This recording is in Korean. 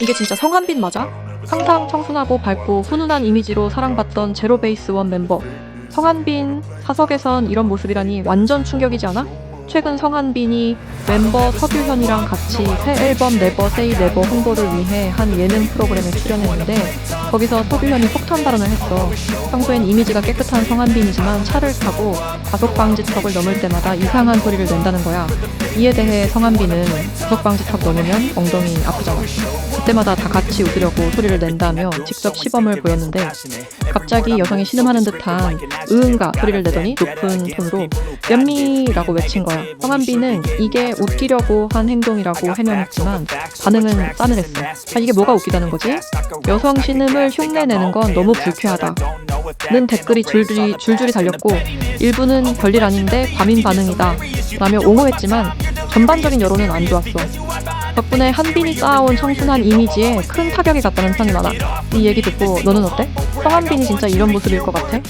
이게 진짜 성한빈 맞아? 항상 청순하고 밝고 훈훈한 이미지로 사랑받던 제로베이스원 멤버 성한빈 사석에선 이런 모습이라니 완전 충격이지 않아? 최근 성한빈이 멤버 서규현이랑 같이 새 앨범 네버 세이 네버 홍보를 위해 한 예능 프로그램에 출연했는데 거기서 서규현이 폭탄 발언을 했어. 평소엔 이미지가 깨끗한 성한빈이지만 차를 타고 과속방지턱을 넘을 때마다 이상한 소리를 낸다는 거야. 이에 대해 성한빈은 과속방지턱 넘으면 엉덩이 아프잖아. 그때마다 다 같이 웃으려고 소리를 낸다며 직접 시범을 보였는데 갑자기 여성이 신음하는 듯한 으은가 소리를 내더니 높은 톤으로 연미라고 외친 거야. 성한빈은 이게 웃기려고 한 행동이라고 해명했지만 반응은 싸늘했어. 아, 이게 뭐가 웃기다는 거지? 여성 신음을 흉내내는 건 너무 불쾌하다. 는 댓글이 줄줄이 줄줄이 달렸고 일부는 별일 아닌데 과민 반응이다 라며 옹호했지만 전반적인 여론은 안 좋았어. 덕분에 한빈이 쌓아온 청순한 이미지에 큰 타격이 갔다는 평이 많아. 이 얘기 듣고 너는 어때? 성한빈이 진짜 이런 모습일 것 같아?